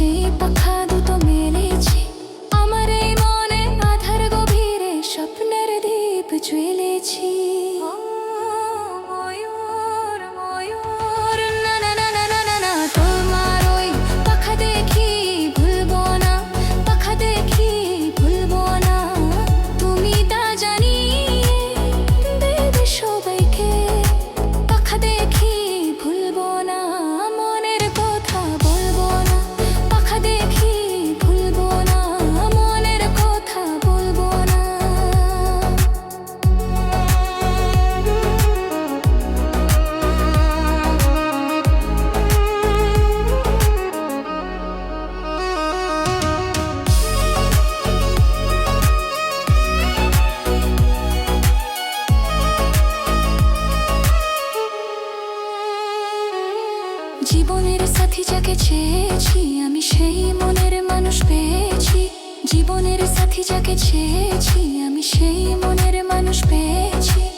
keep তোকে চেয়েছি, আমি সেই মনের মানুষ পেয়েছি। জীবনের সাথী যাকে চেয়েছি, আমি সেই মনের মানুষ পেয়েছি।